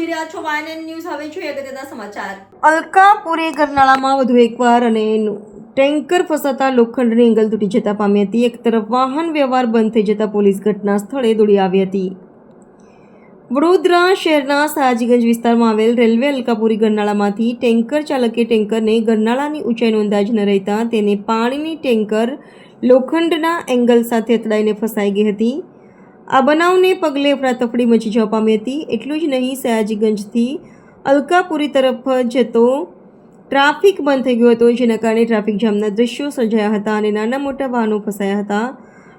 જોઈ રહ્યા છો વાયન ન્યૂઝ. હવે જોઈએ અગત્યના સમાચાર. અલકાપુરી ગરનાળામાં વધુ એકવાર અને ટેન્કર ફસાતા લોખંડની એંગલ તૂટી જતા પામી હતી. એક તરફ વાહન વ્યવહાર બંધ થઈ જતા પોલીસ ઘટના સ્થળે દોડી આવી હતી. વડોદરા શહેરના સયાજીગંજ વિસ્તારમાં આવેલ રેલવે અલકાપુરી ગરનાળામાંથી ટેન્કર ચાલકે ટેન્કરને ગરનાળાની ઊંચાઈનો અંદાજ ન રહેતા તેને પાણીની ટેન્કર લોખંડના એંગલ સાથે અથડાઈને ફસાઈ ગઈ હતી. આ બનાવને પગલે અફડાતફડી મચી જવા પામી હતી. એટલું જ નહીં, સયાજીગંજથી અલકાપુરી તરફ જતો ટ્રાફિક બંધ થઈ ગયો હતો, જેના કારણે ટ્રાફિક જામના દ્રશ્યો સર્જાયા હતા અને નાના મોટા વાહનો ફસાયા હતા.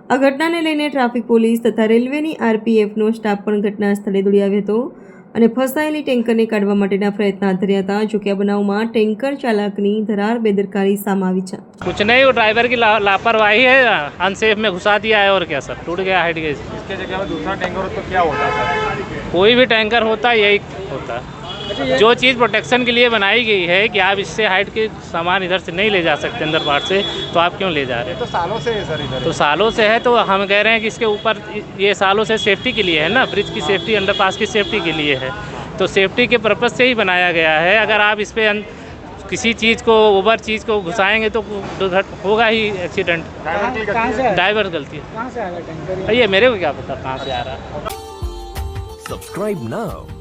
આ ઘટનાને લઈને ટ્રાફિક પોલીસ તથા રેલવેની આરપીએફનો સ્ટાફ પણ ઘટના સ્થળે દોડી આવ્યો હતો. અને ફસાયેલી ટેન્કરને કાઢવા માટેના પ્રયત્ન હાથ ધર્યા હતા જોકે આ બનાવમાં ટેન્કર ચાલકની ધરાર બેદરકારી સામે આવી છે कुछ नहीं वो ड्राइवर की ला, लापरवाही है अनसेफ में घुसा दिया है और क्या सर टूट गया हाइट गया इसके जगह में दूसरा टैंकर हो तो क्या होता सर कोई भी टैंकर होता यही होता जो चीज़ प्रोटेक्शन के लिए बनाई गई है कि आप इससे हाइट के सामान इधर से नहीं ले जा सकते अंदर पार्ट से तो आप क्यों ले जा रहे हैं? तो सालों से है सर इधर। तो सालों से है तो हम कह रहे हैं कि इसके ऊपर ये सालों से सेफ्टी के लिए है ना? ब्रिज की सेफ्टी अंडरपास की सेफ्टी के लिए है। तो सेफ्टी के पर्पज़ से ही बनाया गया है। अगर आप इस पर किसी चीज़ को ओवर चीज़ को घुसाएँगे तो दुर्घट होगा ही एक्सीडेंट ड्राइवर गलती है? ये मेरे को क्या पता कहाँ से आ रहा है? Subscribe now